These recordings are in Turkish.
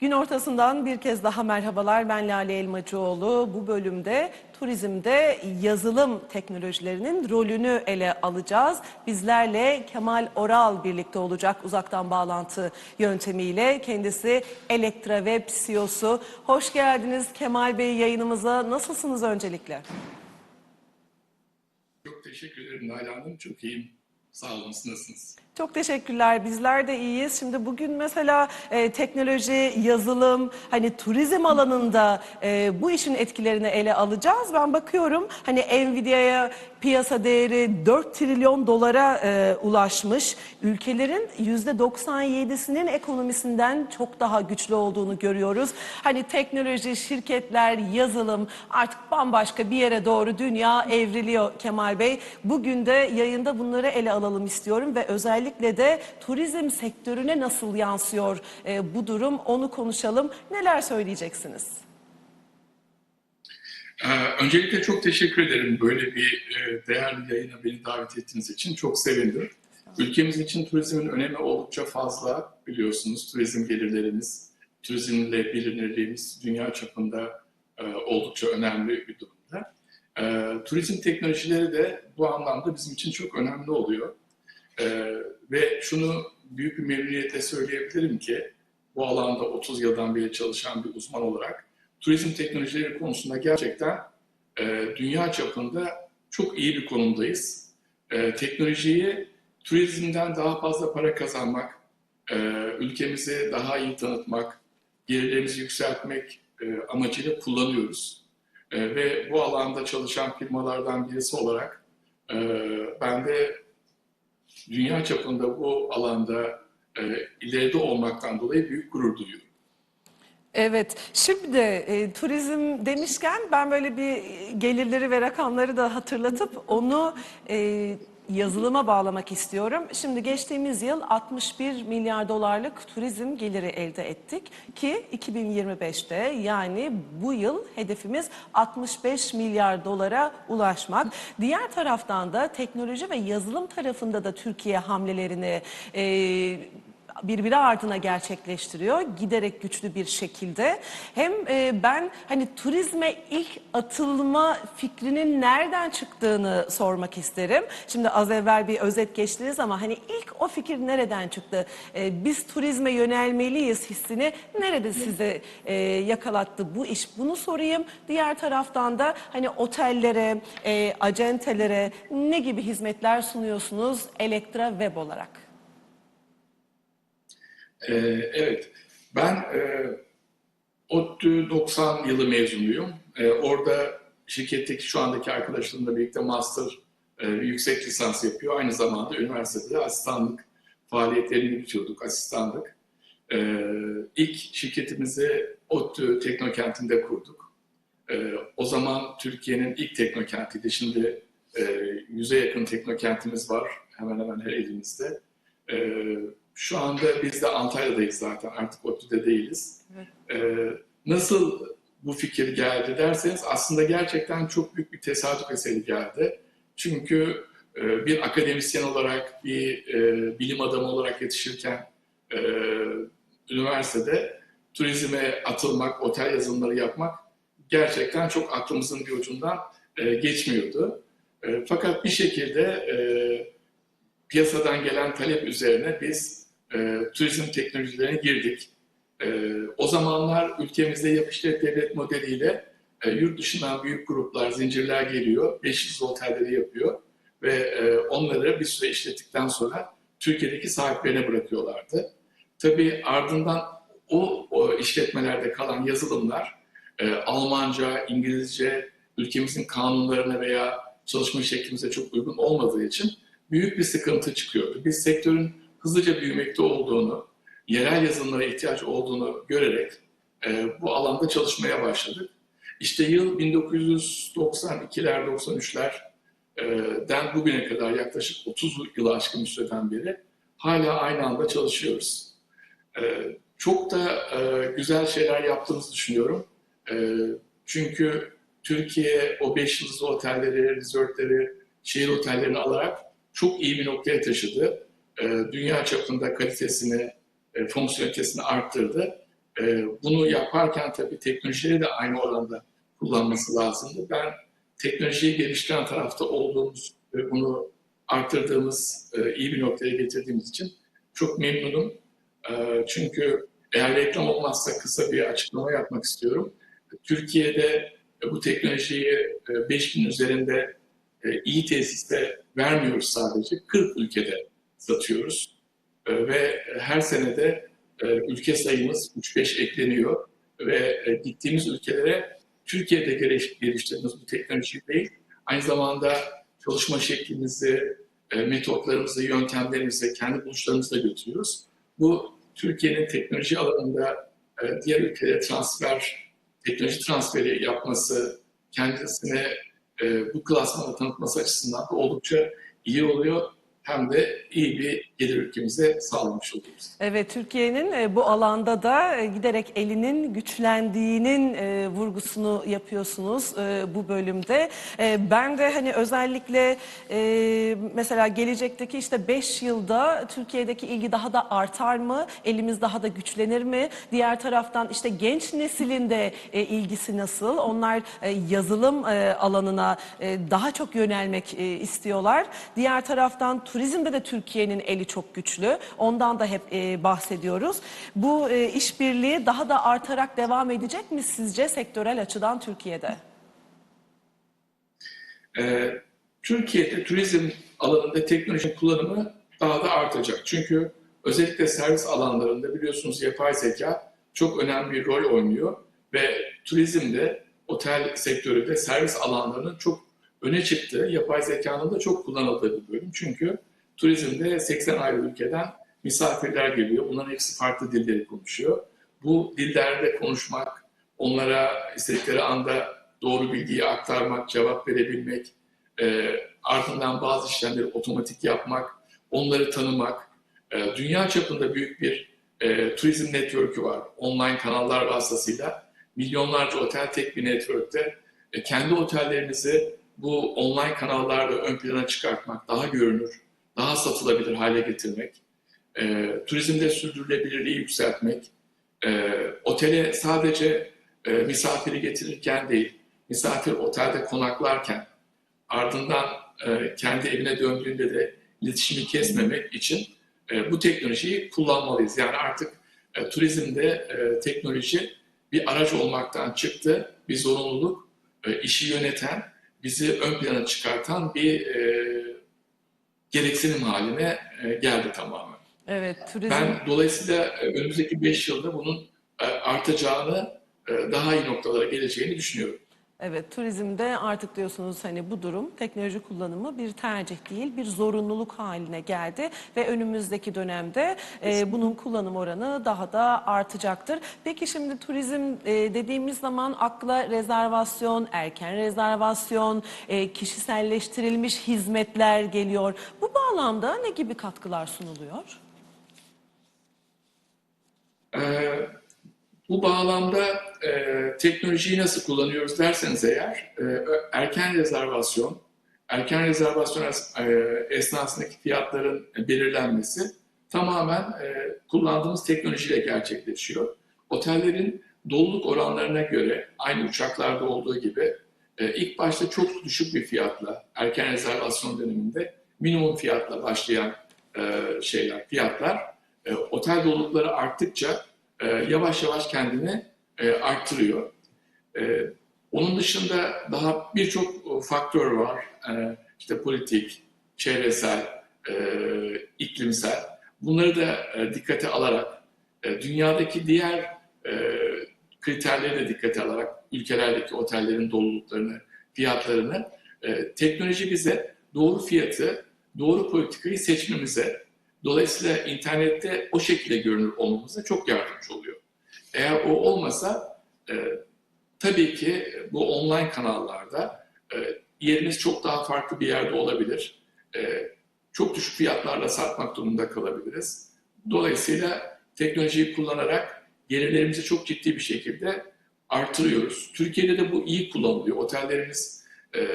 Gün ortasından bir kez daha merhabalar. Ben Lale Elmacıoğlu. Bu bölümde turizmde yazılım teknolojilerinin rolünü ele alacağız. Bizlerle Kemal Oral birlikte olacak uzaktan bağlantı yöntemiyle. Kendisi Elektra Web CEO'su. Hoş geldiniz Kemal Bey yayınımıza. Nasılsınız öncelikle? Çok teşekkür ederim Nalan Hanım. Çok iyiyim. Sağ olun. Nasılsınız? Çok teşekkürler. Bizler de iyiyiz. Şimdi bugün mesela e, teknoloji, yazılım, hani turizm alanında e, bu işin etkilerini ele alacağız. Ben bakıyorum hani Nvidia'ya piyasa değeri 4 trilyon dolara e, ulaşmış. Ülkelerin %97'sinin ekonomisinden çok daha güçlü olduğunu görüyoruz. Hani teknoloji, şirketler, yazılım artık bambaşka bir yere doğru dünya evriliyor Kemal Bey. Bugün de yayında bunları ele alalım istiyorum ve özellikle de turizm sektörüne nasıl yansıyor e, bu durum onu konuşalım. Neler söyleyeceksiniz? Ee, öncelikle çok teşekkür ederim böyle bir e, değerli yayına beni davet ettiğiniz için. Çok sevindim. Ülkemiz için turizmin önemi oldukça fazla biliyorsunuz. Turizm gelirlerimiz, turizmle bilinirliğimiz dünya çapında e, oldukça önemli bir durumda. E, turizm teknolojileri de bu anlamda bizim için çok önemli oluyor. E, ve şunu büyük bir memnuniyetle söyleyebilirim ki bu alanda 30 yıldan beri çalışan bir uzman olarak turizm teknolojileri konusunda gerçekten e, dünya çapında çok iyi bir konumdayız. E, teknolojiyi turizmden daha fazla para kazanmak, e, ülkemizi daha iyi tanıtmak, gelirlerimizi yükseltmek e, amacıyla kullanıyoruz. E, ve bu alanda çalışan firmalardan birisi olarak e, ben de dünya çapında bu alanda e, ileride olmaktan dolayı büyük gurur duyuyorum. Evet, şimdi e, turizm demişken ben böyle bir gelirleri ve rakamları da hatırlatıp onu e, yazılıma bağlamak istiyorum. Şimdi geçtiğimiz yıl 61 milyar dolarlık turizm geliri elde ettik ki 2025'te yani bu yıl hedefimiz 65 milyar dolara ulaşmak. Diğer taraftan da teknoloji ve yazılım tarafında da Türkiye hamlelerini e, birbiri ardına gerçekleştiriyor giderek güçlü bir şekilde. Hem e, ben hani turizme ilk atılma fikrinin nereden çıktığını sormak isterim. Şimdi az evvel bir özet geçtiniz ama hani ilk o fikir nereden çıktı? E, biz turizme yönelmeliyiz hissini nerede size e, yakalattı bu iş? Bunu sorayım. Diğer taraftan da hani otellere, e, acentelere ne gibi hizmetler sunuyorsunuz Elektra Web olarak? Ee, evet, ben e, ODTÜ 90 yılı mezunuyum. E, orada şirketteki şu andaki arkadaşlarımla birlikte master e, yüksek lisans yapıyor. Aynı zamanda üniversitede asistanlık faaliyetlerini yürütüyorduk, asistanlık. E, ilk şirketimizi ODTÜ Teknokent'inde kurduk. E, o zaman Türkiye'nin ilk teknokentiydi. Şimdi e, yüze yakın teknokentimiz var hemen hemen her elimizde. E, şu anda biz de Antalya'dayız zaten artık ODTÜ'de değiliz. Ee, nasıl bu fikir geldi derseniz aslında gerçekten çok büyük bir tesadüf eseri geldi. Çünkü e, bir akademisyen olarak, bir e, bilim adamı olarak yetişirken e, üniversitede turizme atılmak, otel yazılımları yapmak gerçekten çok aklımızın bir ucundan e, geçmiyordu. E, fakat bir şekilde e, piyasadan gelen talep üzerine biz e, turizm teknolojilerine girdik. E, o zamanlar ülkemizde yapıştırık devlet modeliyle e, yurt dışından büyük gruplar, zincirler geliyor, 500 otelleri yapıyor ve e, onları bir süre işlettikten sonra Türkiye'deki sahiplerine bırakıyorlardı. Tabii ardından o, o işletmelerde kalan yazılımlar e, Almanca, İngilizce, ülkemizin kanunlarına veya çalışma şeklimize çok uygun olmadığı için büyük bir sıkıntı çıkıyordu. Biz sektörün hızlıca büyümekte olduğunu, yerel yazılımlara ihtiyaç olduğunu görerek e, bu alanda çalışmaya başladık. İşte yıl 1992'ler, 93'lerden bugüne kadar yaklaşık 30 yılı aşkın bir süreden beri hala aynı anda çalışıyoruz. E, çok da e, güzel şeyler yaptığımızı düşünüyorum. E, çünkü Türkiye o 5 yıldızlı otelleri, resortları, şehir otellerini alarak çok iyi bir noktaya taşıdı. E, dünya çapında kalitesini, e, fonksiyonelitesini arttırdı. e, bunu yaparken tabii teknolojileri de aynı oranda kullanması lazımdı. Ben teknolojiyi geliştiren tarafta olduğumuz ve bunu arttırdığımız, e, iyi bir noktaya getirdiğimiz için çok memnunum. E, çünkü eğer reklam olmazsa kısa bir açıklama yapmak istiyorum. Türkiye'de bu teknolojiyi 5000 üzerinde e, iyi tesiste vermiyoruz sadece. 40 ülkede satıyoruz. E, Ve her senede e, ülke sayımız 3-5 ekleniyor. Ve e, gittiğimiz ülkelere Türkiye'de geliş- geliştirdiğimiz bu teknoloji değil, aynı zamanda çalışma şeklimizi, e, metotlarımızı, yöntemlerimizi, kendi buluşlarımızı da götürüyoruz. Bu Türkiye'nin teknoloji alanında diğer ülkelere transfer, teknoloji transferi yapması, kendisine bu klasmana tanıtması açısından da oldukça iyi oluyor. Hem de iyi bir gelir ülkemize sağlamış oluyoruz. Evet, Türkiye'nin e, bu alanda da e, giderek elinin güçlendiğinin e, vurgusunu yapıyorsunuz bu bölümde. Ben de hani özellikle mesela gelecekteki işte 5 yılda Türkiye'deki ilgi daha da artar mı? Elimiz daha da güçlenir mi? Diğer taraftan işte genç neslin de ilgisi nasıl? Onlar yazılım alanına daha çok yönelmek istiyorlar. Diğer taraftan turizmde de Türkiye'nin eli çok güçlü. Ondan da hep e, bahsediyoruz. Bu e, işbirliği daha da artarak devam edecek mi sizce sektörel açıdan Türkiye'de? Ee, Türkiye'de turizm alanında teknolojinin kullanımı daha da artacak. Çünkü özellikle servis alanlarında biliyorsunuz yapay zeka çok önemli bir rol oynuyor ve turizmde, otel sektörü de servis alanlarının çok öne çıktığı, yapay zekanın da çok kullanıldığı bir bölüm. Çünkü turizmde 80 ayrı ülkeden misafirler geliyor. Bunların hepsi farklı dilleri konuşuyor. Bu dillerde konuşmak, onlara istedikleri anda doğru bilgiyi aktarmak, cevap verebilmek, e, ardından bazı işlemleri otomatik yapmak, onları tanımak. E, dünya çapında büyük bir e, turizm network'ü var. Online kanallar vasıtasıyla milyonlarca otel tek bir network'te e, kendi otellerinizi bu online kanallarda ön plana çıkartmak, daha görünür, daha satılabilir hale getirmek, e, turizmde sürdürülebilirliği yükseltmek, e, otele sadece e, misafiri getirirken değil, misafir otelde konaklarken ardından e, kendi evine döndüğünde de iletişimi kesmemek için e, bu teknolojiyi kullanmalıyız. Yani artık e, turizmde e, teknoloji bir araç olmaktan çıktı, bir zorunluluk, e, işi yöneten, bizi ön plana çıkartan bir e, gereksinim haline e, geldi tamamen. Evet, turizm. Ben dolayısıyla e, önümüzdeki 5 yılda bunun e, artacağını, daha iyi noktalara geleceğini düşünüyorum. Evet, turizmde artık diyorsunuz hani bu durum teknoloji kullanımı bir tercih değil, bir zorunluluk haline geldi ve önümüzdeki dönemde e, bunun kullanım oranı daha da artacaktır. Peki şimdi turizm e, dediğimiz zaman akla rezervasyon, erken rezervasyon, e, kişiselleştirilmiş hizmetler geliyor. Bu bağlamda ne gibi katkılar sunuluyor? Ee, bu bağlamda e, teknolojiyi nasıl kullanıyoruz derseniz eğer, e, erken rezervasyon, erken rezervasyon e, esnasındaki fiyatların belirlenmesi tamamen e, kullandığımız teknolojiyle gerçekleşiyor. Otellerin doluluk oranlarına göre aynı uçaklarda olduğu gibi e, ilk başta çok düşük bir fiyatla erken rezervasyon döneminde minimum fiyatla başlayan e, şeyler, fiyatlar e, otel dolulukları arttıkça e, yavaş yavaş kendini e, arttırıyor. E, onun dışında daha birçok faktör var. E, işte politik, çevresel, e, iklimsel. Bunları da e, dikkate alarak e, dünyadaki diğer e, kriterleri de dikkate alarak ülkelerdeki otellerin doluluklarını, fiyatlarını e, teknoloji bize doğru fiyatı, doğru politikayı seçmemize, dolayısıyla internette o şekilde görünür olmamıza çok yardımcı oluyor. Eğer o olmasa e, tabii ki bu online kanallarda e, yerimiz çok daha farklı bir yerde olabilir. E, çok düşük fiyatlarla satmak durumunda kalabiliriz. Dolayısıyla teknolojiyi kullanarak gelirlerimizi çok ciddi bir şekilde artırıyoruz. Türkiye'de de bu iyi kullanılıyor. Otellerimiz, e,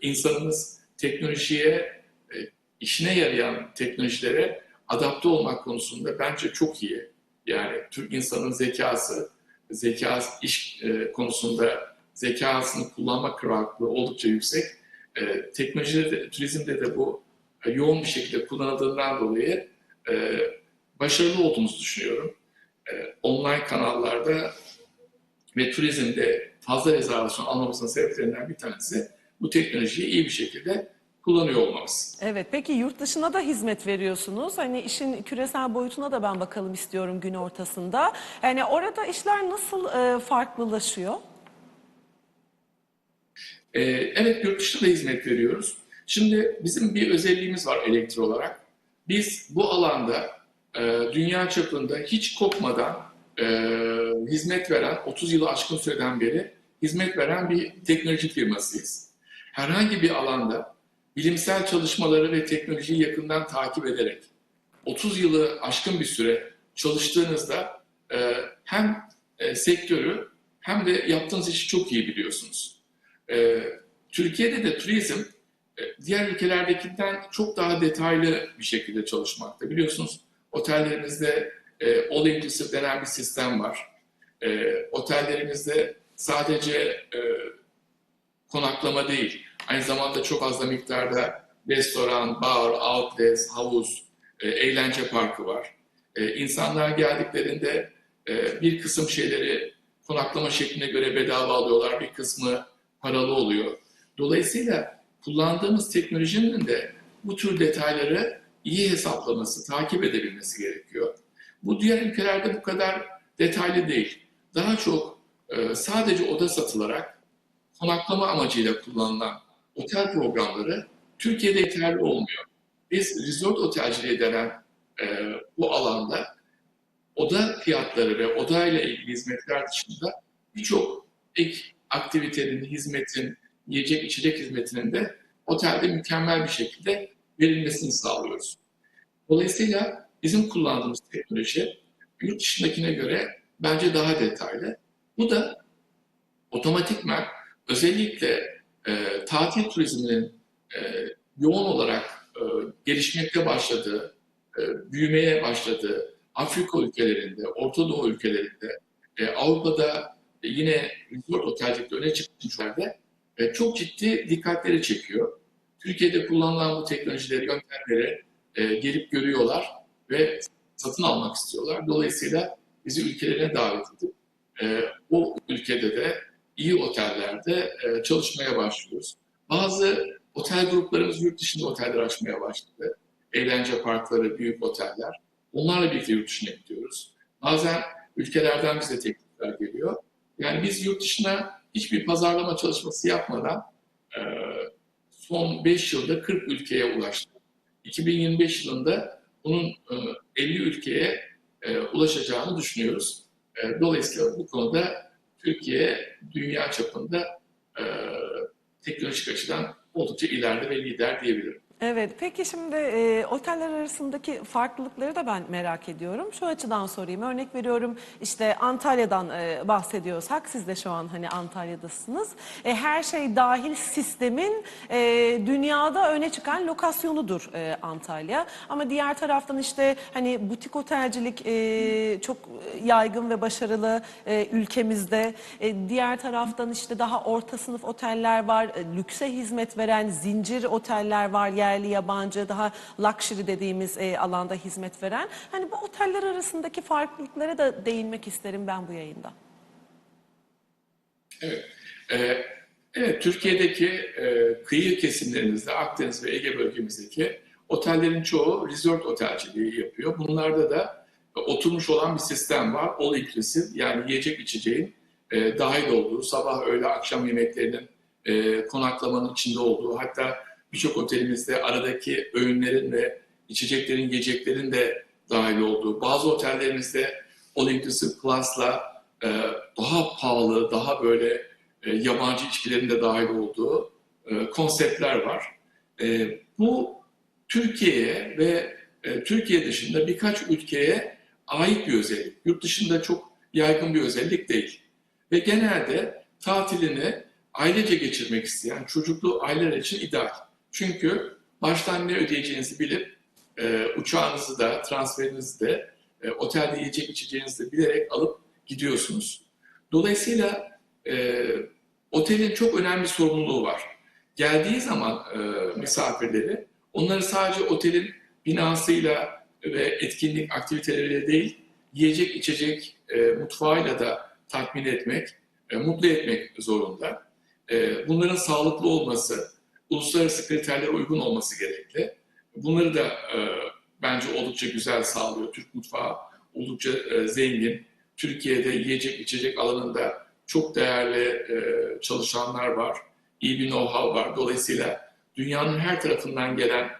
insanımız teknolojiye, e, işine yarayan teknolojilere adapte olmak konusunda bence çok iyi. Yani Türk insanın zekası, zeka iş e, konusunda zekasını kullanma kıvraklığı oldukça yüksek. E, teknolojide de, turizmde de bu e, yoğun bir şekilde kullanıldığından dolayı e, başarılı olduğumuzu düşünüyorum. E, online kanallarda ve turizmde fazla rezervasyon almamızın sebeplerinden bir tanesi bu teknolojiyi iyi bir şekilde kullanıyor olmamız. Evet, peki yurt dışına da hizmet veriyorsunuz. Hani işin küresel boyutuna da ben bakalım istiyorum gün ortasında. Yani orada işler nasıl e, farklılaşıyor? Ee, evet yurt dışında da hizmet veriyoruz. Şimdi bizim bir özelliğimiz var elektro olarak. Biz bu alanda e, dünya çapında hiç kopmadan e, hizmet veren, 30 yılı aşkın süreden beri hizmet veren bir teknoloji firmasıyız. Herhangi bir alanda bilimsel çalışmaları ve teknolojiyi yakından takip ederek 30 yılı aşkın bir süre çalıştığınızda e, hem e, sektörü hem de yaptığınız işi çok iyi biliyorsunuz. E, Türkiye'de de turizm e, diğer ülkelerdekinden çok daha detaylı bir şekilde çalışmakta. Biliyorsunuz otellerimizde e, all inclusive denen bir sistem var. E, otellerimizde sadece e, konaklama değil, aynı zamanda çok az da miktarda restoran, bar, outlet, havuz, e, eğlence parkı var. E, insanlar geldiklerinde e, bir kısım şeyleri konaklama şekline göre bedava alıyorlar, bir kısmı paralı oluyor. Dolayısıyla kullandığımız teknolojinin de bu tür detayları iyi hesaplaması, takip edebilmesi gerekiyor. Bu diğer ülkelerde bu kadar detaylı değil. Daha çok e, sadece oda satılarak konaklama amacıyla kullanılan otel programları Türkiye'de yeterli olmuyor. Biz resort otelciliği denen e, bu alanda oda fiyatları ve oda ile ilgili hizmetler dışında birçok ek aktivitenin, hizmetin, yiyecek içecek hizmetinin de otelde mükemmel bir şekilde verilmesini sağlıyoruz. Dolayısıyla bizim kullandığımız teknoloji yurt dışındakine göre bence daha detaylı. Bu da otomatikman özellikle tatil turizminin e, yoğun olarak e, gelişmekte başladığı, e, büyümeye başladığı Afrika ülkelerinde, Orta Doğu ülkelerinde, e, Avrupa'da e, yine resort otelcilikte öne çıkmış yerde e, çok ciddi dikkatleri çekiyor. Türkiye'de kullanılan bu teknolojileri, yöntemleri e, gelip görüyorlar ve satın almak istiyorlar. Dolayısıyla bizi ülkelerine davet edip e, o ülkede de iyi otellerde e, çalışmaya başlıyoruz. Bazı otel gruplarımız yurt dışında oteller açmaya başladı. Eğlence parkları, büyük oteller. Onlarla birlikte yurt dışına gidiyoruz. Bazen ülkelerden bize teklifler geliyor. Yani biz yurt dışına hiçbir pazarlama çalışması yapmadan e, son 5 yılda 40 ülkeye ulaştık. 2025 yılında bunun e, 50 ülkeye e, ulaşacağını düşünüyoruz. E, dolayısıyla bu konuda Türkiye dünya çapında e, teknolojik açıdan oldukça ileride ve lider diyebilirim. Evet, peki şimdi e, oteller arasındaki farklılıkları da ben merak ediyorum. Şu açıdan sorayım, örnek veriyorum işte Antalya'dan e, bahsediyorsak, siz de şu an hani Antalya'dasınız. E, her şey dahil sistemin e, dünyada öne çıkan lokasyonudur e, Antalya. Ama diğer taraftan işte hani butik otelcilik e, çok yaygın ve başarılı e, ülkemizde. E, diğer taraftan işte daha orta sınıf oteller var, e, lükse hizmet veren zincir oteller var, yerli yabancı daha luxury dediğimiz e, alanda hizmet veren. Hani bu oteller arasındaki farklılıklara da değinmek isterim ben bu yayında. Evet. Ee, evet, Türkiye'deki e, kıyı kesimlerimizde, Akdeniz ve Ege bölgemizdeki otellerin çoğu resort otelciliği yapıyor. Bunlarda da oturmuş olan bir sistem var. All inclusive yani yiyecek içeceğin e, dahil olduğu, sabah, öğle, akşam yemeklerinin e, konaklamanın içinde olduğu, hatta birçok otelimizde aradaki öğünlerin ve içeceklerin, yiyeceklerin de dahil olduğu, bazı otellerimizde All Inclusive Plus'la e, daha pahalı, daha böyle e, yabancı içkilerin de dahil olduğu e, konseptler var. E, bu Türkiye'ye ve e, Türkiye dışında birkaç ülkeye ait bir özellik. Yurt dışında çok yaygın bir özellik değil. Ve genelde tatilini ailece geçirmek isteyen çocuklu aileler için ideal. Çünkü baştan ne ödeyeceğinizi bilip e, uçağınızı da transferinizi de e, otelde yiyecek içeceğinizi de bilerek alıp gidiyorsunuz. Dolayısıyla e, otelin çok önemli sorumluluğu var. Geldiği zaman e, misafirleri onları sadece otelin binasıyla ve etkinlik aktiviteleriyle değil, yiyecek içecek e, mutfağıyla da tatmin etmek, e, mutlu etmek zorunda. E, bunların sağlıklı olması, uluslararası kriterlere uygun olması gerekli. Bunları da e, bence oldukça güzel sağlıyor. Türk mutfağı oldukça e, zengin. Türkiye'de yiyecek içecek alanında çok değerli e, çalışanlar var. İyi bir know-how var. Dolayısıyla dünyanın her tarafından gelen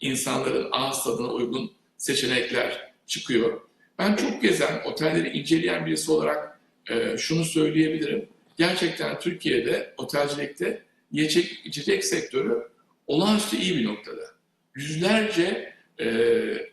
insanların ağız tadına uygun seçenekler çıkıyor. Ben çok gezen, otelleri inceleyen birisi olarak e, şunu söyleyebilirim. Gerçekten Türkiye'de otelcilikte yiyecek içecek sektörü olağanüstü iyi bir noktada. Yüzlerce e,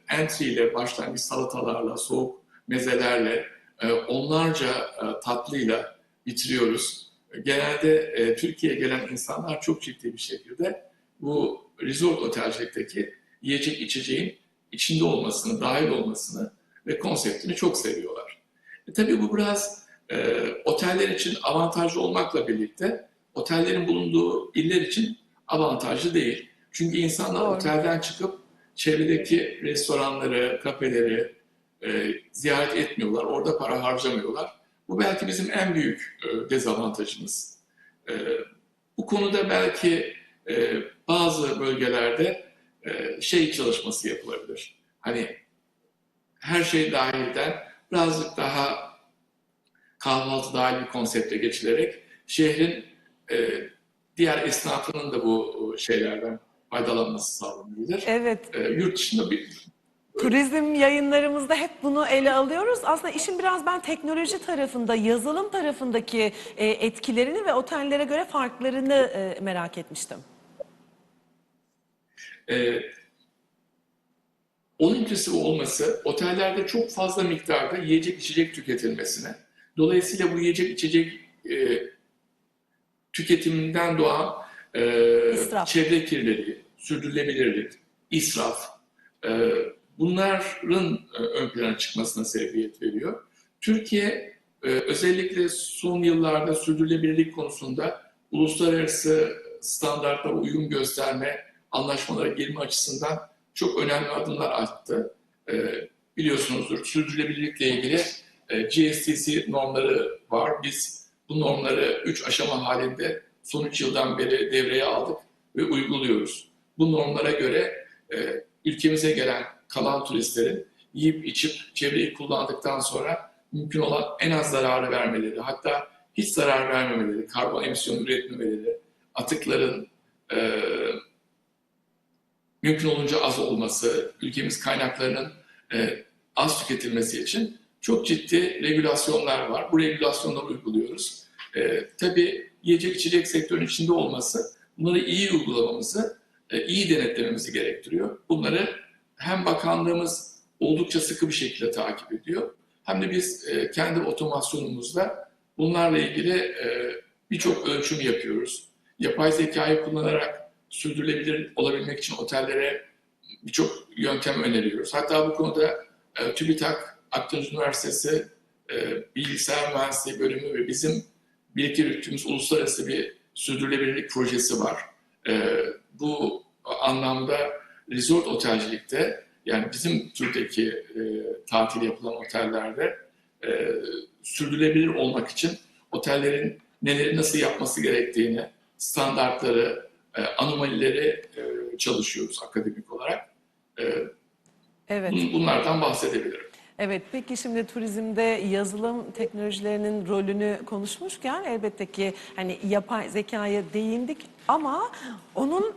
entry ile, başlangıç salatalarla, soğuk mezelerle, e, onlarca e, tatlıyla bitiriyoruz. Genelde e, Türkiye'ye gelen insanlar çok ciddi bir şekilde bu resort otelcilikteki yiyecek içeceğin içinde olmasını, dahil olmasını ve konseptini çok seviyorlar. E, tabii bu biraz e, oteller için avantajlı olmakla birlikte otellerin bulunduğu iller için avantajlı değil. Çünkü insanlar Doğru. otelden çıkıp çevredeki restoranları, kafeleri e, ziyaret etmiyorlar, orada para harcamıyorlar. Bu belki bizim en büyük e, dezavantajımız. E, bu konuda belki e, bazı bölgelerde e, şey çalışması yapılabilir. Hani her şey dahilden birazcık daha kahvaltı dahil bir konsepte geçilerek şehrin diğer esnafının da bu şeylerden faydalanması sağlanabilir. Evet, E, yurt dışında bir turizm yayınlarımızda hep bunu ele alıyoruz. Aslında işin biraz ben teknoloji tarafında, yazılım tarafındaki e, etkilerini ve otellere göre farklarını e, merak etmiştim. e, all inclusive olması otellerde çok fazla miktarda yiyecek içecek tüketilmesine, dolayısıyla bu yiyecek içecek e, tüketiminden doğan e, İsraf. çevre kirliliği, sürdürülebilirlik, israf, e, bunların e, ön plana çıkmasına sebebiyet veriyor. Türkiye e, özellikle son yıllarda sürdürülebilirlik konusunda uluslararası standartlara uyum gösterme, anlaşmalara girme açısından çok önemli adımlar attı. E, biliyorsunuzdur sürdürülebilirlikle ilgili e, GSTC normları var. Biz bu normları 3 aşama halinde son 3 yıldan beri devreye aldık ve uyguluyoruz. Bu normlara göre e, ülkemize gelen kalan turistlerin yiyip içip çevreyi kullandıktan sonra mümkün olan en az zararı vermeleri, hatta hiç zarar vermemeleri, karbon emisyonu üretmemeleri, atıkların e, mümkün olunca az olması, ülkemiz kaynaklarının e, az tüketilmesi için çok ciddi regülasyonlar var. Bu regülasyonları uyguluyoruz. E, tabii yiyecek içecek sektörünün içinde olması bunları iyi uygulamamızı, e, iyi denetlememizi gerektiriyor. Bunları hem bakanlığımız oldukça sıkı bir şekilde takip ediyor, hem de biz e, kendi otomasyonumuzla bunlarla ilgili e, birçok ölçüm yapıyoruz. Yapay zekayı kullanarak sürdürülebilir olabilmek için otellere birçok yöntem öneriyoruz. Hatta bu konuda e, TÜBİTAK Akdeniz Üniversitesi e, Bilgisayar Mühendisliği bölümü ve bizim birlikte yürüttüğümüz uluslararası bir sürdürülebilirlik projesi var. E, bu anlamda resort otelcilikte yani bizim türdeki e, tatil yapılan otellerde e, sürdürülebilir olmak için otellerin neleri nasıl yapması gerektiğini, standartları, e, anomalileri e, çalışıyoruz akademik olarak. E, Evet. bun- bunlardan bahsedebilirim. Evet, peki şimdi turizmde yazılım teknolojilerinin rolünü konuşmuşken elbette ki hani yapay zekaya değindik ama onun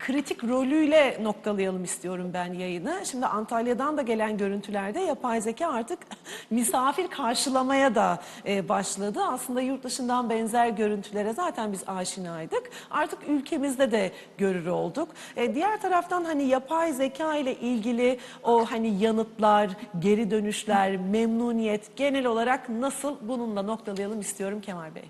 kritik rolüyle noktalayalım istiyorum ben yayını. Şimdi Antalya'dan da gelen görüntülerde yapay zeka artık misafir karşılamaya da e, başladı. Aslında yurt dışından benzer görüntülere zaten biz aşinaydık. Artık ülkemizde de görür olduk. E, diğer taraftan hani yapay zeka ile ilgili o hani yanıtlar, geri dönüşler, memnuniyet genel olarak nasıl bununla noktalayalım istiyorum Kemal Bey.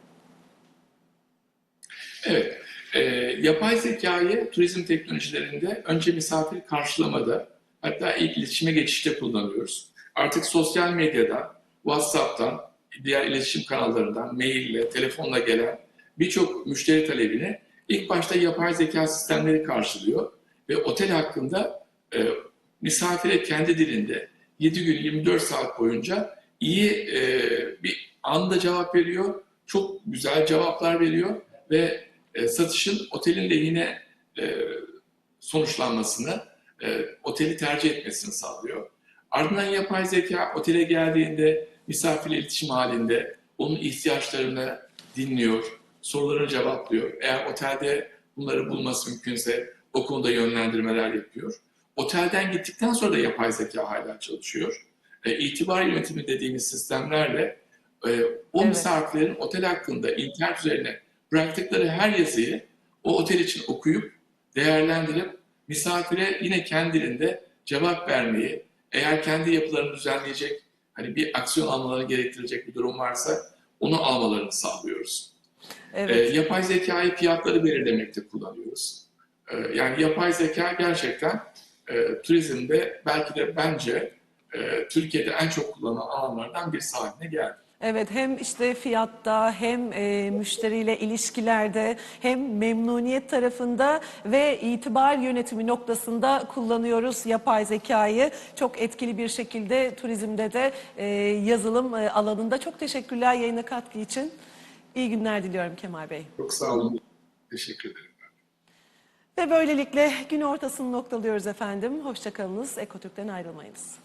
Evet, e, yapay zekayı turizm teknolojilerinde önce misafir karşılamada hatta ilk iletişime geçişte kullanıyoruz. Artık sosyal medyada, WhatsApp'tan, diğer iletişim kanallarından, maille, telefonla gelen birçok müşteri talebini ilk başta yapay zeka sistemleri karşılıyor ve otel hakkında e, misafire kendi dilinde 7 gün 24 saat boyunca iyi e, bir anda cevap veriyor. Çok güzel cevaplar veriyor ve e, satışın otelin lehine e, sonuçlanmasını, e, oteli tercih etmesini sağlıyor. Ardından yapay zeka otele geldiğinde misafirle iletişim halinde onun ihtiyaçlarını dinliyor, sorularını cevaplıyor. Eğer otelde bunları bulması mümkünse o konuda yönlendirmeler yapıyor. Otelden gittikten sonra da yapay zeka hala çalışıyor. E, itibar yönetimi dediğimiz sistemlerle e, o Evet. misafirlerin otel hakkında internet üzerine bıraktıkları her yazıyı o otel için okuyup değerlendirip misafire yine kendi dilinde cevap vermeyi, eğer kendi yapılarını düzenleyecek, hani bir aksiyon almaları gerektirecek bir durum varsa onu almalarını sağlıyoruz. Evet. Ee, yapay zekayı fiyatları belirlemekte kullanıyoruz. Ee, yani yapay zeka gerçekten e, turizmde belki de bence e, Türkiye'de en çok kullanılan alanlardan birisi haline geldi. Evet hem işte fiyatta hem e, müşteriyle ilişkilerde hem memnuniyet tarafında ve itibar yönetimi noktasında kullanıyoruz yapay zekayı. Çok etkili bir şekilde turizmde de e, yazılım e, alanında. Çok teşekkürler yayına katkı için. İyi günler diliyorum Kemal Bey. Çok sağ olun. Teşekkür ederim. Ve böylelikle gün ortasını noktalıyoruz efendim. Hoşçakalınız. Ekotürk'ten ayrılmayınız.